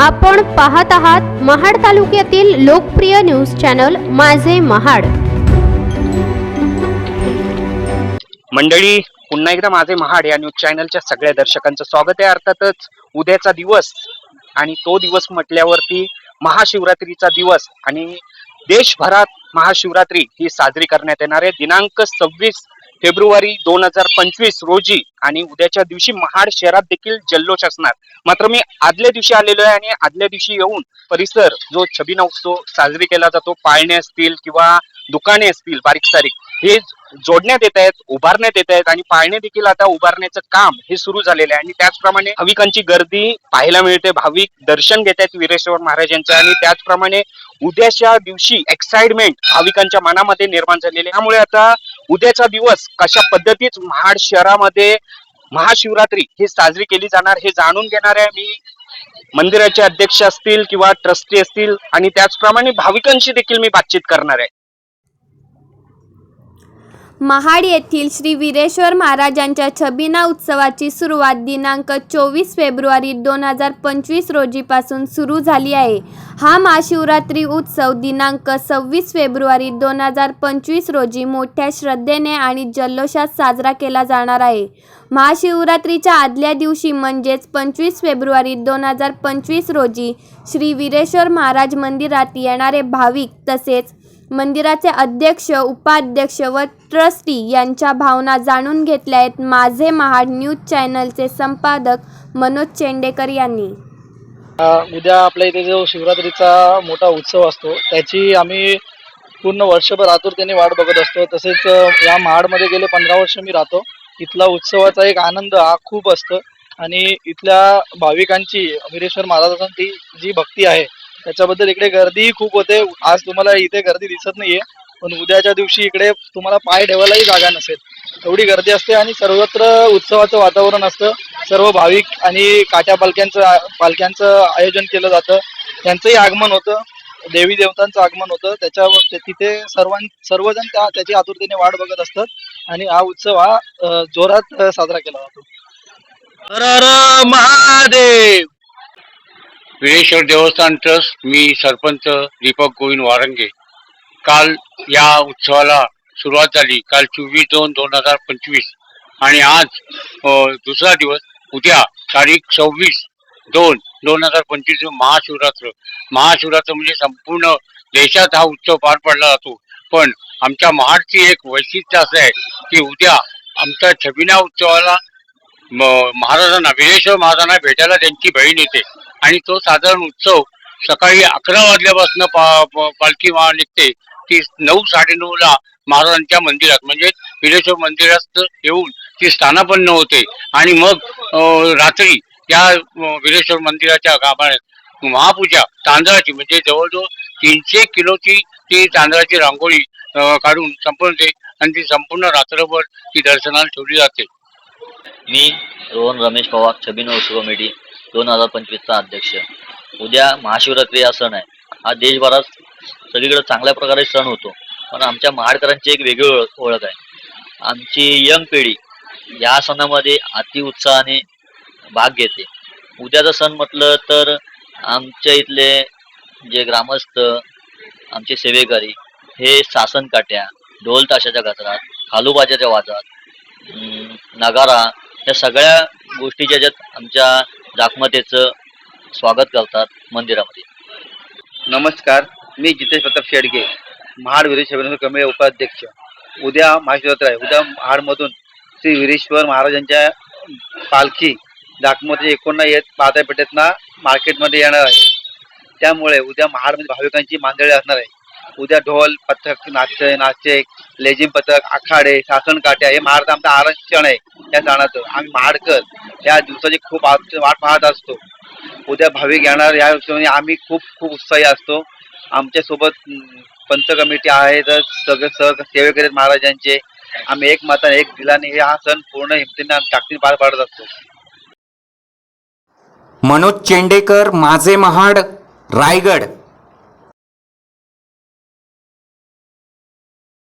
आपण पाहत आहात महाड तालुक्यातील लोकप्रिय न्यूज चॅनल माझे महाड. मंडळी पुन्हा एकदा माझे महाड या न्यूज चॅनलच्या सगळ्या दर्शकांचं स्वागत आहे. अर्थातच उद्याचा दिवस आणि तो दिवस म्हटल्यावरती महाशिवरात्रीचा दिवस आणि देशभरात महाशिवरात्री ही साजरी करण्यात येणार आहे. दिनांक सव्वीस फेब्रुवारी दोन हजार पंचवीस रोजी आणि उद्याच्या दिवशी महाड शहरात देखील जल्लोष असणार. मात्र मी आदल्या दिवशी आलेलो आहे आणि आदल्या दिवशी येऊन परिसर जो छबिना उत्सव साजरी केला जातो पाळणे असतील किंवा दुकाने असतील बारीक सारीक हे जोडण्यात येत आहेत उभारण्यात येत आहेत आणि पाळणे देखील आता उभारण्याचं काम हे सुरू झालेलं आहे. आणि त्याचप्रमाणे भाविकांची गर्दी पाहायला मिळते. भाविक दर्शन घेत आहेत वीरेश्वर महाराजांचं आणि त्याचप्रमाणे उद्याच्या दिवशी एक्साइटमेंट भाविकांच्या मनामध्ये निर्माण झालेली आहे. त्यामुळे आता उद्याचा दिवस कशा पद्धतीत महाड शहरामध्ये महाशिवरात्री ही साजरी केली जाणार हे जाणून घेणार आहे मी. मंदिराचे अध्यक्ष असतील किंवा ट्रस्टी असतील आणि त्याचप्रमाणे भाविकांशी देखील मी बातचीत करणार आहे. महाड येथील श्री वीरेश्वर महाराजांच्या छबिना उत्सवाची सुरुवात दिनांक चोवीस फेब्रुवारी दोन हजार पंचवीस रोजीपासून सुरू झाली आहे. हा महाशिवरात्री उत्सव दिनांक सव्वीस फेब्रुवारी दोन हजार पंचवीस रोजी मोठ्या श्रद्धेने आणि जल्लोषात साजरा केला जाणार आहे. महाशिवरात्रीच्या आदल्या दिवशी म्हणजेच पंचवीस फेब्रुवारी दोन हजार पंचवीस रोजी श्री वीरेश्वर महाराज मंदिरात येणारे भाविक तसेच मंदिराचे अध्यक्ष उपाध्यक्ष व ट्रस्टी यांच्या भावना जाणून घेतल्या आहेत माझे महाड न्यूज चॅनलचे संपादक मनोज चेंडेकर यांनी. उद्या आपल्या इथे जो शिवरात्रीचा मोठा उत्सव असतो त्याची आम्ही पूर्ण वर्षभर आतुरतेने वाट बघत असतो. तसेच या महाडमध्ये गेले पंधरा वर्ष मी राहतो. इथला उत्सवाचा एक आनंद हा खूप असतो. आणि इथल्या भाविकांची वीरेश्वर महाराजांची जी भक्ती आहे त्याच्याबद्दल इकडे गर्दीही खूप होते. आज तुम्हाला इथे गर्दी दिसत नाहीये पण उद्याच्या दिवशी इकडे तुम्हाला पाय ठेवायलाही जागा नसेल. एवढी गर्दी असते आणि सर्वत्र उत्सवाचं वातावरण असतं. सर्व भाविक आणि काट्या पालख्यांचं पालख्यांचं आयोजन केलं जातं. त्यांचंही आगमन होतं. देवी देवतांचं आगमन होतं. त्याच्यावर तिथे सर्वां सर्वजण त्या त्याची आतुरतेने वाट बघत असतात. आणि हा उत्सव हा जोरात साजरा केला जातो. हर महादेव! विरेश्वर देवस्थान ट्रस्ट मी सरपंच दीपक गोविंद वारंगे. काल या उत्सवाला सुरुवात झाली. काल चोवीस दोन दोन हजार पंचवीस. आणि आज दुसरा दिवस उद्या तारीख सव्वीस दोन दोन हजार पंचवीस महाशिवरात्र. महाशिवरात्र म्हणजे संपूर्ण देशात हा उत्सव पार पडला जातो. पण आमच्या महाडची एक वैशिष्ट्य असं आहे की उद्या आमच्या छबिना उत्सवाला म- महाराजांना विरेश्वर महाराजांना भेटायला त्यांची बहीण येते. आणि तो साधारण उत्सव सकाळी अकरा वाजल्यापासून पा पालखी निघते. ती नऊ साडेनऊ ला महाराजांच्या मंदिरात म्हणजे विलेश्वर मंदिरात येऊन ती स्थानापन्न होते. आणि मग रात्री या विलेश्वर मंदिराच्या गाभाऱ्यात महापूजा तांदळाची म्हणजे जवळजवळ तीनशे किलोची ती तांदळाची रांगोळी काढून संपवते आणि ती संपूर्ण रात्रभर ती दर्शनाला ठेवली जाते. मी रोहन रमेश पवार छबिना उत्सव कमिटी दोन हजार पंचवीसचा अध्यक्ष. उद्या महाशिवरात्री हा सण आहे. हा देशभरात सगळीकडे चांगल्या प्रकारे सण होतो. पण आमच्या महाडकरांची एक वेगळी ओळख ओळख आहे. आमची यंग पिढी या सणामध्ये अति उत्साहाने भाग घेते. उद्याचा सण म्हटलं तर आमच्या इथले जे ग्रामस्थ आमचे सेवेकरी हे सासन काट्या ढोल ताशाच्या गजरात खालूबाजाच्या वाजात नगारा या सगळ्या गोष्टीच्या ज्यात आमच्या जागमतेचं स्वागत करतात मंदिरामध्ये. नमस्कार मी जितेश प्रताप शेडगे महाड वीरेश्वर कमिटी उपाध्यक्ष. उद्या महाशिवरात्र आहे. उद्या महाडमधून श्री वीरेश्वर महाराजांच्या पालखी दाखमती एकोणा येत पाहता पेठेतना मार्केटमध्ये येणार आहे. त्यामुळे उद्या महाडमध्ये भाविकांची मांदळी असणार आहे. उद्या ढोल पथक नाट्य नाचे लेझिम पथक आखाडे सासण काट्या हे महाराज आमचा आरक्षण आहे. या सणाचं आम्ही महाडकर या दिवसाची खूप वाट पाहत असतो. उद्या भाविक येणार या हिशोबाने आम्ही खूप खूप उत्साही असतो. आमच्यासोबत पंच कमिटी आहे तर सगळे सह सेवेकरी आहेत महाराजांचे. आम्ही एक माता एक दिलाने हा सण पूर्ण हिमतीने आम्ही ताकदीने पार पाडत असतो. मनोज चेंडेकर माझे महाड रायगड.